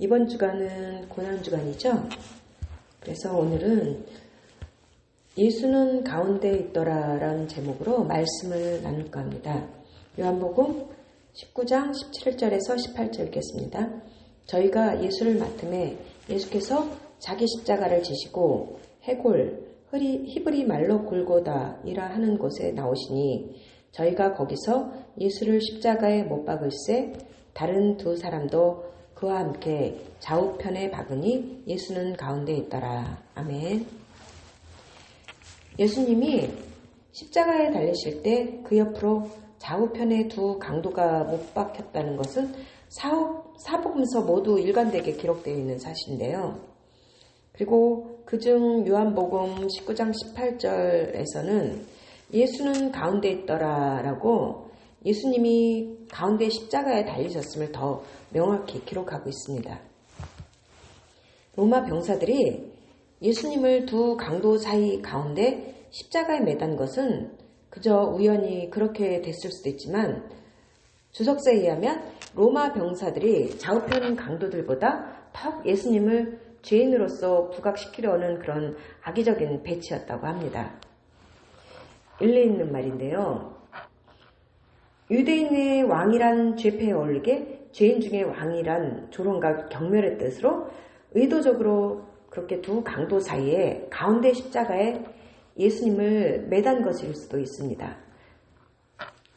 이번 주간은 고난 주간이죠. 그래서 오늘은 예수는 가운데 있더라 라는 제목으로 말씀을 나눌까 합니다. 요한복음 19장 17절에서 18절 읽겠습니다. 저희가 예수를 맡음에 예수께서 자기 십자가를 지시고 해골, 히브리 말로 골고다이라 하는 곳에 나오시니 저희가 거기서 예수를 십자가에 못 박을세 다른 두 사람도 그와 함께 좌우편에 박으니 예수는 가운데 있더라. 아멘. 예수님이 십자가에 달리실 때 그 옆으로 좌우편에 두 강도가 못 박혔다는 것은 사복음서 모두 일관되게 기록되어 있는 사실인데요. 그리고 그중 요한복음 19장 18절에서는 예수는 가운데 있더라라고 예수님이 가운데 십자가에 달리셨음을 더 명확히 기록하고 있습니다. 로마 병사들이 예수님을 두 강도 사이 가운데 십자가에 매단 것은 그저 우연히 그렇게 됐을 수도 있지만 주석서에 의하면 로마 병사들이 좌우편 강도들보다 턱 예수님을 죄인으로서 부각시키려는 그런 악의적인 배치였다고 합니다. 일리 있는 말인데요. 유대인의 왕이란 죄패에 어울리게 죄인 중의 왕이란 조롱과 경멸의 뜻으로 의도적으로 그렇게 두 강도 사이에 가운데 십자가에 예수님을 매단 것일 수도 있습니다.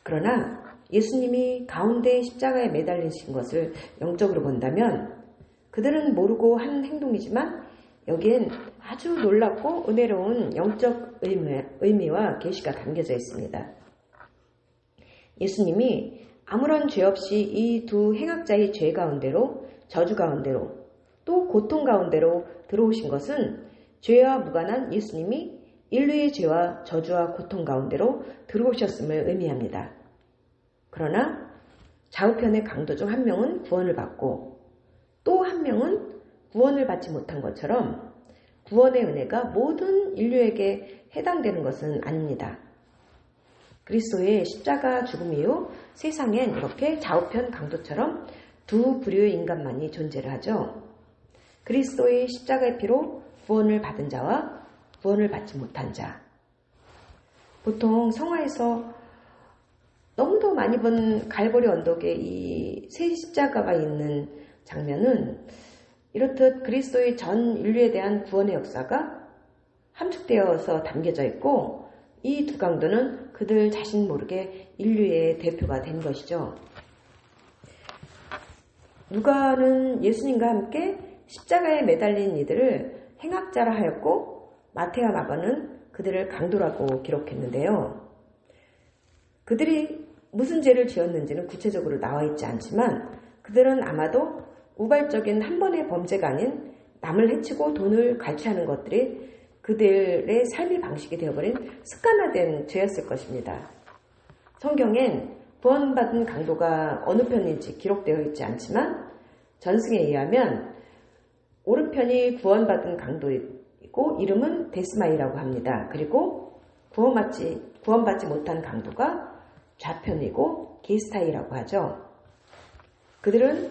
그러나 예수님이 가운데 십자가에 매달리신 것을 영적으로 본다면 그들은 모르고 한 행동이지만 여기엔 아주 놀랍고 은혜로운 영적 의미, 와 계시가 담겨져 있습니다. 예수님이 아무런 죄 없이 이 두 행악자의 죄 가운데로 저주 가운데로 또 고통 가운데로 들어오신 것은 죄와 무관한 예수님이 인류의 죄와 저주와 고통 가운데로 들어오셨음을 의미합니다. 그러나 좌우편의 강도 중 한 명은 구원을 받고 또 한 명은 구원을 받지 못한 것처럼 구원의 은혜가 모든 인류에게 해당되는 것은 아닙니다. 그리스도의 십자가 죽음 이후 세상엔 이렇게 좌우편 강도처럼 두 부류의 인간만이 존재를 하죠. 그리스도의 십자가의 피로 구원을 받은 자와 구원을 받지 못한 자. 보통 성화에서 너무도 많이 본 갈보리 언덕에 이 세 십자가가 있는 장면은 이렇듯 그리스도의 전 인류에 대한 구원의 역사가 함축되어서 담겨져 있고 이 두 강도는 그들 자신 모르게 인류의 대표가 된 것이죠. 누가는 예수님과 함께 십자가에 매달린 이들을 행악자라 하였고 마테와 마가는 그들을 강도라고 기록했는데요. 그들이 무슨 죄를 지었는지는 구체적으로 나와 있지 않지만 그들은 아마도 우발적인 한 번의 범죄가 아닌 남을 해치고 돈을 갈취하는 것들이 그들의 삶의 방식이 되어버린 습관화된 죄였을 것입니다. 성경엔 구원받은 강도가 어느 편인지 기록되어 있지 않지만 전승에 의하면 오른편이 구원받은 강도이고 이름은 데스마이라고 합니다. 그리고 구원받지, 구원받지 못한 강도가 좌편이고 게스타이라고 하죠. 그들은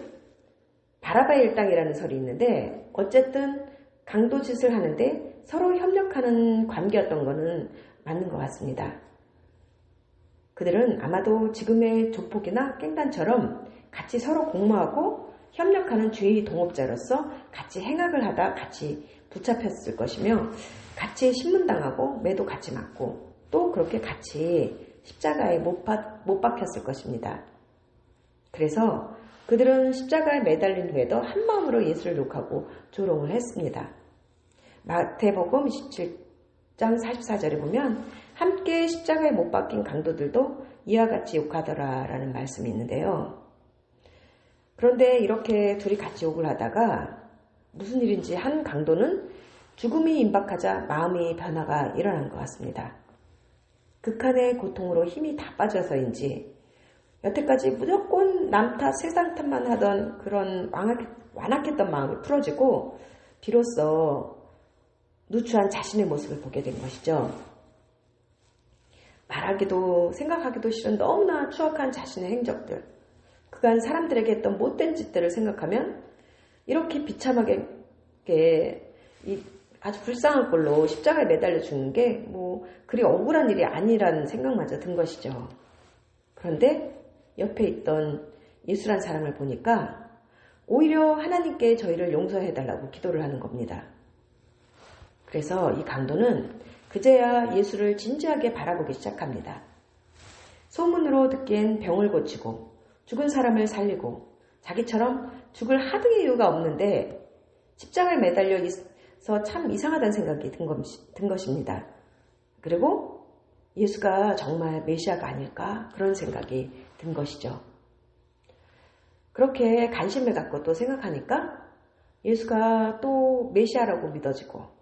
바라바의 일당이라는 설이 있는데 어쨌든 강도 짓을 하는데 서로 협력하는 관계였던 것은 맞는 것 같습니다. 그들은 아마도 지금의 조폭이나 깽단처럼 같이 서로 공모하고 협력하는 주의 동업자로서 같이 행악을 하다 같이 붙잡혔을 것이며 같이 신문당하고 매도 같이 맞고 또 그렇게 같이 십자가에 못, 박, 못 박혔을 것입니다. 그래서 그들은 십자가에 매달린 후에도 한마음으로 예수를 욕하고 조롱을 했습니다. 마태복음 27장 44절에 보면 함께 십자가에 못 박힌 강도들도 이와 같이 욕하더라 라는 말씀이 있는데요. 그런데 이렇게 둘이 같이 욕을 하다가 무슨 일인지 한 강도는 죽음이 임박하자 마음의 변화가 일어난 것 같습니다. 극한의 고통으로 힘이 다 빠져서인지 여태까지 무조건 남 탓, 세상 탓만 하던 그런 완악했, 던 마음이 풀어지고 비로소 누추한 자신의 모습을 보게 된 것이죠. 말하기도 생각하기도 싫은 너무나 추악한 자신의 행적들, 그간 사람들에게 했던 못된 짓들을 생각하면 이렇게 비참하게 이 아주 불쌍한 꼴로 십자가에 매달려 죽는 게 뭐 그리 억울한 일이 아니라는 생각마저 든 것이죠. 그런데 옆에 있던 예수란 사람을 보니까 오히려 하나님께 저희를 용서해달라고 기도를 하는 겁니다. 그래서 이 강도는 그제야 예수를 진지하게 바라보기 시작합니다. 소문으로 듣기엔 병을 고치고 죽은 사람을 살리고 자기처럼 죽을 하등의 이유가 없는데 십자가에 매달려 있어 참 이상하다는 생각이 든 것입니다. 그리고 예수가 정말 메시아가 아닐까 그런 생각이 든 것이죠. 그렇게 관심을 갖고 또 생각하니까 예수가 또 메시아라고 믿어지고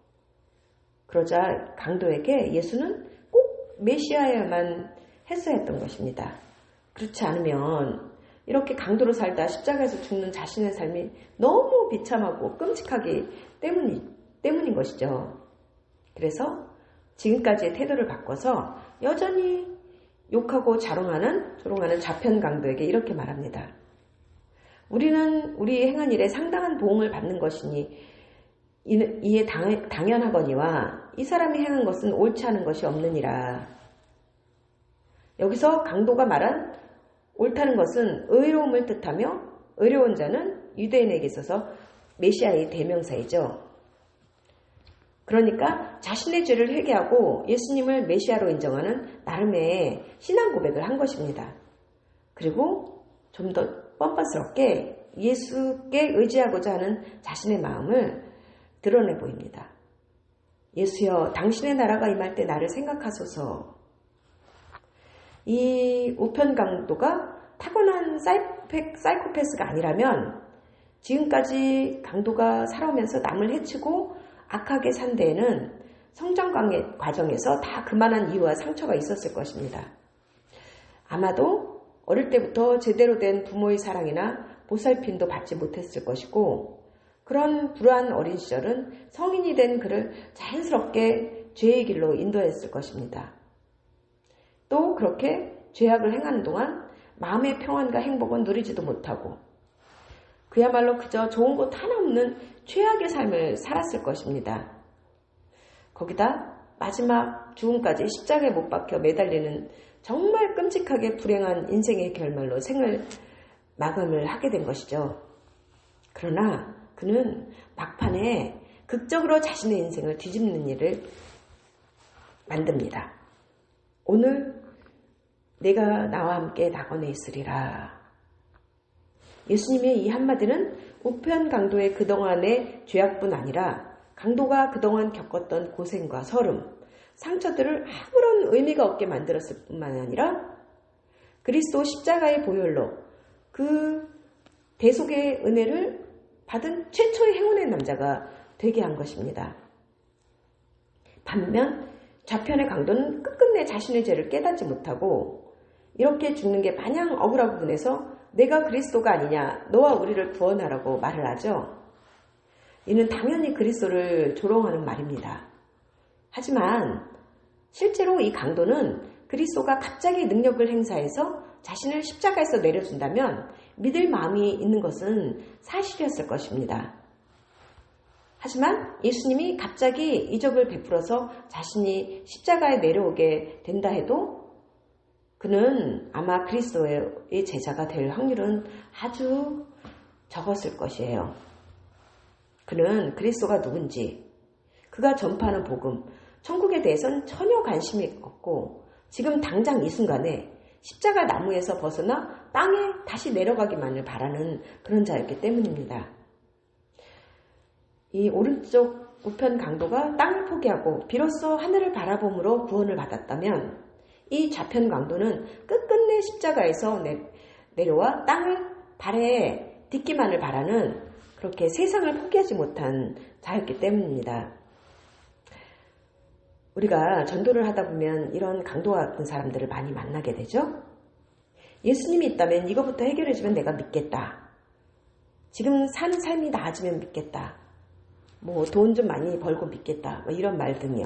그러자 강도에게 예수는 꼭 메시아야만 했어야 했던 것입니다. 그렇지 않으면 이렇게 강도로 살다 십자가에서 죽는 자신의 삶이 너무 비참하고 끔찍하기 때문이, 때문인 것이죠. 그래서 지금까지의 태도를 바꿔서 여전히 욕하고 자롱하는, 조롱하는 좌편 강도에게 이렇게 말합니다. 우리는 우리 행한 일에 상당한 보응을 받는 것이니 이에 당연하거니와 이 사람이 행한 것은 옳지 않은 것이 없느니라. 여기서 강도가 말한 옳다는 것은 의로움을 뜻하며 의로운 자는 유대인에게 있어서 메시아의 대명사이죠. 그러니까 자신의 죄를 회개하고 예수님을 메시아로 인정하는 나름의 신앙 고백을 한 것입니다. 그리고 좀 더 뻔뻔스럽게 예수께 의지하고자 하는 자신의 마음을 드러내 보입니다. 예수여, 당신의 나라가 임할 때 나를 생각하소서. 이 우편 강도가 타고난 사이코패스가 아니라면 지금까지 강도가 살아오면서 남을 해치고 악하게 산 데에는 성장 과정에서 다 그만한 이유와 상처가 있었을 것입니다. 아마도 어릴 때부터 제대로 된 부모의 사랑이나 보살핌도 받지 못했을 것이고 그런 불우한 어린 시절은 성인이 된 그를 자연스럽게 죄의 길로 인도했을 것입니다. 또 그렇게 죄악을 행하는 동안 마음의 평안과 행복은 누리지도 못하고 그야말로 그저 좋은 것 하나 없는 최악의 삶을 살았을 것입니다. 거기다 마지막 죽음까지 십자가에 못 박혀 매달리는 정말 끔찍하게 불행한 인생의 결말로 생을 마감을 하게 된 것이죠. 그러나 그는 막판에 극적으로 자신의 인생을 뒤집는 일을 만듭니다. 오늘 내가 나와 함께 낙원에 있으리라. 예수님의 이 한마디는 우편 강도의 그동안의 죄악뿐 아니라 강도가 그동안 겪었던 고생과 서름, 상처들을 아무런 의미가 없게 만들었을 뿐만 아니라 그리스도 십자가의 보혈로 그 대속의 은혜를 받은 최초의 행운의 남자가 되게 한 것입니다. 반면 좌편의 강도는 끝끝내 자신의 죄를 깨닫지 못하고 이렇게 죽는 게 마냥 억울하고 분해서 내가 그리스도가 아니냐 너와 우리를 구원하라고 말을 하죠. 이는 당연히 그리스도를 조롱하는 말입니다. 하지만 실제로 이 강도는 그리스도가 갑자기 능력을 행사해서 자신을 십자가에서 내려준다면 믿을 마음이 있는 것은 사실이었을 것입니다. 하지만 예수님이 갑자기 이적을 베풀어서 자신이 십자가에 내려오게 된다 해도 그는 아마 그리스도의 제자가 될 확률은 아주 적었을 것이에요. 그는 그리스도가 누군지, 그가 전파하는 복음, 천국에 대해서는 전혀 관심이 없고 지금 당장 이 순간에 십자가 나무에서 벗어나 땅에 다시 내려가기만을 바라는 그런 자였기 때문입니다. 이 오른쪽 우편 강도가 땅을 포기하고 비로소 하늘을 바라봄으로 구원을 받았다면 이 좌편 강도는 끝끝내 십자가에서 내, 내려와 땅을 발에 딛기만을 바라는 그렇게 세상을 포기하지 못한 자였기 때문입니다. 우리가 전도를 하다 보면 이런 강도 같은 사람들을 많이 만나게 되죠. 예수님이 있다면 이거부터 해결해주면 내가 믿겠다. 지금 사는 삶이 나아지면 믿겠다. 뭐 돈 좀 많이 벌고 믿겠다. 뭐 이런 말 등이요.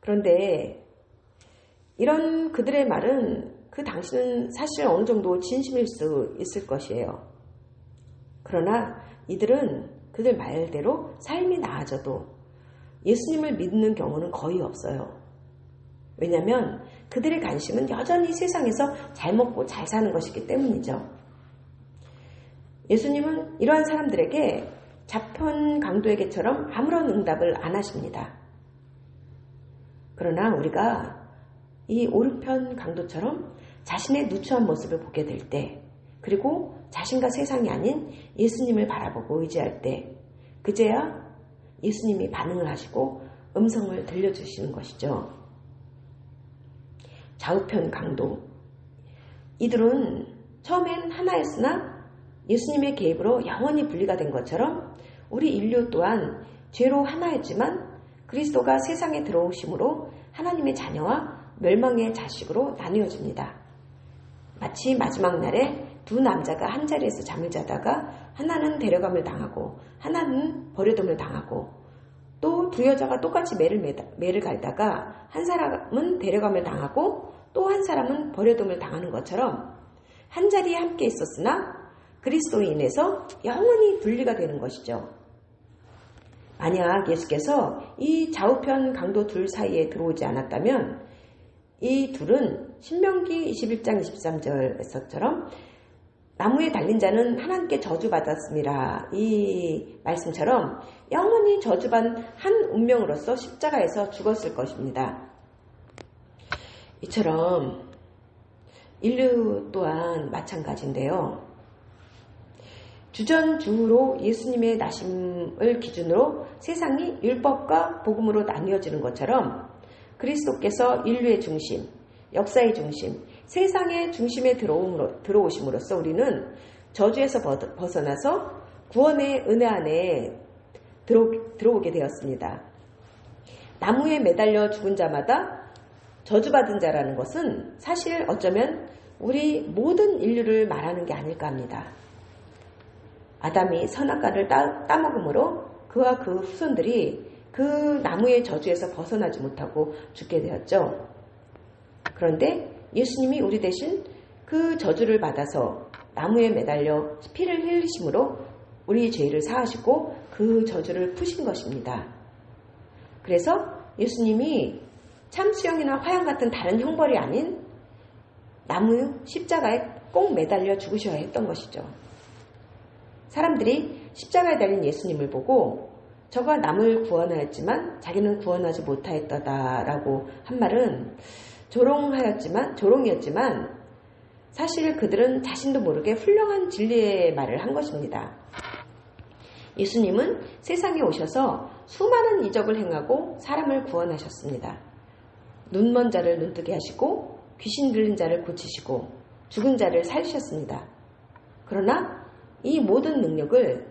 그런데 이런 그들의 말은 그 당시는 사실 어느 정도 진심일 수 있을 것이에요. 그러나 이들은 그들 말대로 삶이 나아져도 예수님을 믿는 경우는 거의 없어요. 왜냐하면 그들의 관심은 여전히 세상에서 잘 먹고 잘 사는 것이기 때문이죠. 예수님은 이러한 사람들에게 자편 강도에게처럼 아무런 응답을 안 하십니다. 그러나 우리가 이 오른편 강도처럼 자신의 누추한 모습을 보게 될 때, 그리고 자신과 세상이 아닌 예수님을 바라보고 의지할 때, 그제야 예수님이 반응을 하시고 음성을 들려주시는 것이죠. 좌우편 강도. 이들은 처음엔 하나였으나 예수님의 개입으로 영원히 분리가 된 것처럼 우리 인류 또한 죄로 하나였지만 그리스도가 세상에 들어오심으로 하나님의 자녀와 멸망의 자식으로 나뉘어집니다. 마치 마지막 날에 두 남자가 한 자리에서 잠을 자다가 하나는 데려감을 당하고 하나는 버려둠을 당하고 또 두 여자가 똑같이 매를, 매다, 매를 갈다가 한 사람은 데려감을 당하고 또 한 사람은 버려둠을 당하는 것처럼 한 자리에 함께 있었으나 그리스도에 인해서 영원히 분리가 되는 것이죠. 만약 예수께서 이 좌우편 강도 둘 사이에 들어오지 않았다면 이 둘은 신명기 21장 23절에서처럼 나무에 달린 자는 하나님께 저주받았습니다. 이 말씀처럼 영원히 저주받은 한 운명으로서 십자가에서 죽었을 것입니다. 이처럼 인류 또한 마찬가지인데요. 주전주후로 예수님의 나심을 기준으로 세상이 율법과 복음으로 나뉘어지는 것처럼 그리스도께서 인류의 중심, 역사의 중심, 세상의 중심에 들어옴으로, 들어오심으로써 우리는 저주에서 벗어나서 구원의 은혜 안에 들어, 들어오 게 되었습니다. 나무에 매달려 죽은 자마다 저주받은 자라는 것은 사실 어쩌면 우리 모든 인류를 말하는 게 아닐까 합니다. 아담이 선악과를 따, 따먹음으로 그와 그 후손들이 그 나무의 저주에서 벗어나지 못하고 죽게 되었죠. 그런데 예수님이 우리 대신 그 저주를 받아서 나무에 매달려 피를 흘리심으로 우리 죄를 사하시고 그 저주를 푸신 것입니다. 그래서 예수님이 참수형이나 화양 같은 다른 형벌이 아닌 나무 십자가에 꼭 매달려 죽으셔야 했던 것이죠. 사람들이 십자가에 달린 예수님을 보고 저가 남을 구원하였지만 자기는 구원하지 못하였다라고 한 말은 조롱하였지만 조롱이었지만 사실 그들은 자신도 모르게 훌륭한 진리의 말을 한 것입니다. 예수님은 세상에 오셔서 수많은 이적을 행하고 사람을 구원하셨습니다. 눈먼 자를 눈뜨게 하시고 귀신 들린 자를 고치시고 죽은 자를 살리셨습니다. 그러나 이 모든 능력을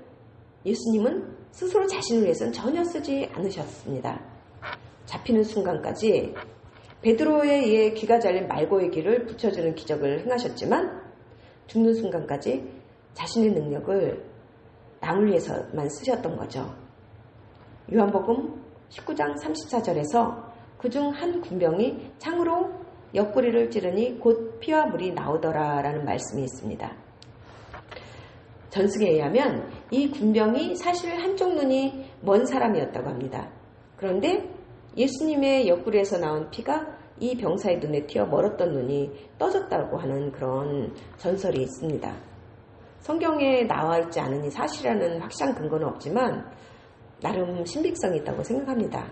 예수님은 스스로 자신을 위해서는 전혀 쓰지 않으셨습니다. 잡히는 순간까지 베드로에 의해 귀가 잘린 말고의 귀를 붙여주는 기적을 행하셨지만 죽는 순간까지 자신의 능력을 남을 위해서만 쓰셨던 거죠. 요한복음 19장 34절에서 그중 한 군병이 창으로 옆구리를 찌르니 곧 피와 물이 나오더라 라는 말씀이 있습니다. 전승에 의하면 이 군병이 사실 한쪽 눈이 먼 사람이었다고 합니다. 그런데 예수님의 옆구리에서 나온 피가 이 병사의 눈에 튀어 멀었던 눈이 떠졌다고 하는 그런 전설이 있습니다. 성경에 나와 있지 않으니 사실이라는 확실한 근거는 없지만 나름 신빙성이 있다고 생각합니다.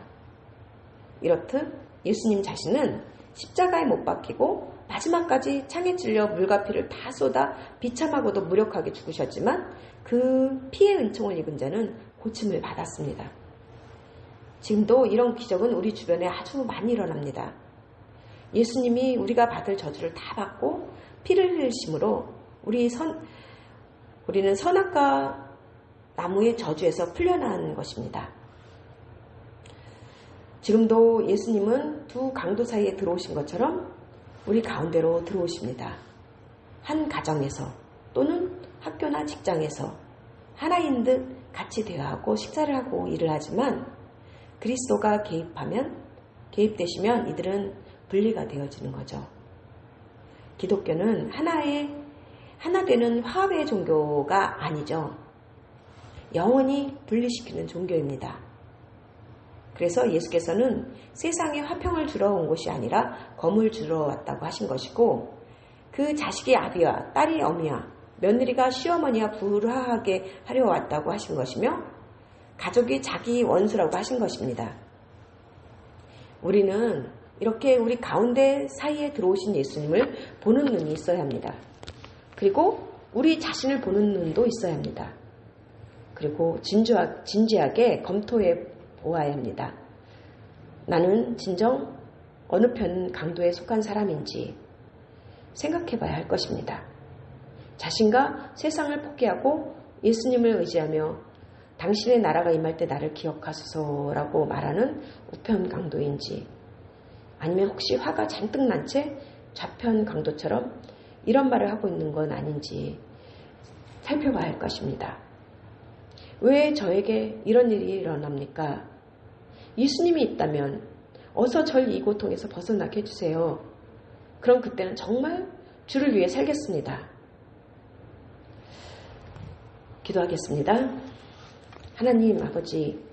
이렇듯 예수님 자신은 십자가에 못 박히고 마지막까지 창에 찔려 물과 피를 다 쏟아 비참하고도 무력하게 죽으셨지만 그 피의 은총을 입은 자는 고침을 받았습니다. 지금도 이런 기적은 우리 주변에 아주 많이 일어납니다. 예수님이 우리가 받을 저주를 다 받고 피를 흘리심으로 우리 선, 우리는 선악과 나무의 저주에서 풀려난 것입니다. 지금도 예수님은 두 강도 사이에 들어오신 것처럼 우리 가운데로 들어오십니다. 한 가정에서 또는 학교나 직장에서 하나인 듯 같이 대화하고 식사를 하고 일을 하지만 그리스도가 개입하면 개입되시면 이들은 분리가 되어지는 거죠. 기독교는 하나의 하나 되는 화합의 종교가 아니죠. 영원히 분리시키는 종교입니다. 그래서 예수께서는 세상에 화평을 주러 온 것이 아니라 검을 주러 왔다고 하신 것이고 그 자식이 아비와 딸이 어미와 며느리가 시어머니와 불화하게 하려 왔다고 하신 것이며 가족이 자기 원수라고 하신 것입니다. 우리는 이렇게 우리 가운데 사이에 들어오신 예수님을 보는 눈이 있어야 합니다. 그리고 우리 자신을 보는 눈도 있어야 합니다. 그리고 진지하게 검토해 보아야 합니다. 나는 진정 어느 편 강도에 속한 사람인지 생각해 봐야 할 것입니다. 자신과 세상을 포기하고 예수님을 의지하며 당신의 나라가 임할 때 나를 기억하소서라고 말하는 우편 강도인지 아니면 혹시 화가 잔뜩 난 채 좌편 강도처럼 이런 말을 하고 있는 건 아닌지 살펴봐야 할 것입니다. 왜 저에게 이런 일이 일어납니까? 예수님이 있다면 어서 절 이 고통에서 벗어나게 해주세요. 그럼 그때는 정말 주를 위해 살겠습니다. 기도하겠습니다. 하나님 아버지,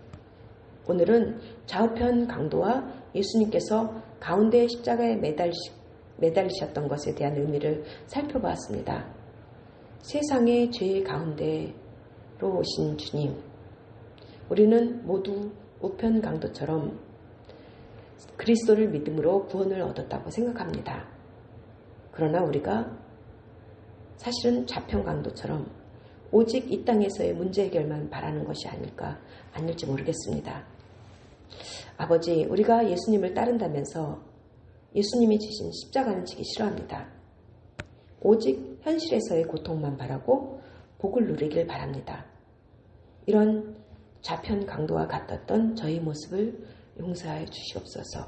오늘은 좌우편 강도와 예수님께서 가운데 십자가에 매달리셨던 것에 대한 의미를 살펴보았습니다. 세상의 죄 가운데로 오신 주님, 우리는 모두 우편 강도처럼 그리스도를 믿음으로 구원을 얻었다고 생각합니다. 그러나 우리가 사실은 좌편 강도처럼 오직 이 땅에서의 문제 해결만 바라는 것이 아닐까 아닐지 모르겠습니다. 아버지, 우리가 예수님을 따른다면서 예수님이 지신 십자가는 지기 싫어합니다. 오직 현실에서의 고통만 바라고 복을 누리길 바랍니다. 이런 좌편 강도와 같았던 저희 모습을 용서해 주시옵소서.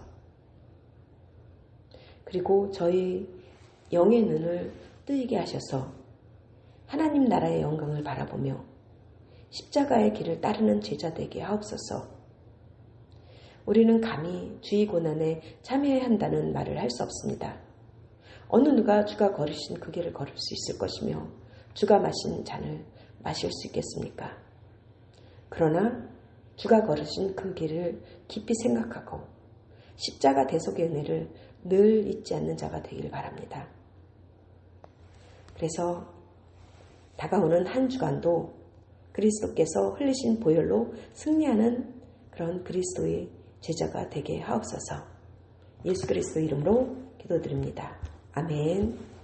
그리고 저희 영의 눈을 뜨이게 하셔서 하나님 나라의 영광을 바라보며 십자가의 길을 따르는 제자 되게 하옵소서. 우리는 감히 주의 고난에 참여해야 한다는 말을 할 수 없습니다. 어느 누가 주가 걸으신 그 길을 걸을 수 있을 것이며 주가 마신 잔을 마실 수 있겠습니까? 그러나 주가 걸으신 그 길을 깊이 생각하고 십자가 대속의 은혜를 늘 잊지 않는 자가 되길 바랍니다. 그래서 다가오는 한 주간도 그리스도께서 흘리신 보혈로 승리하는 그런 그리스도의 제자가 되게 하옵소서. 예수 그리스도 이름으로 기도드립니다. 아멘.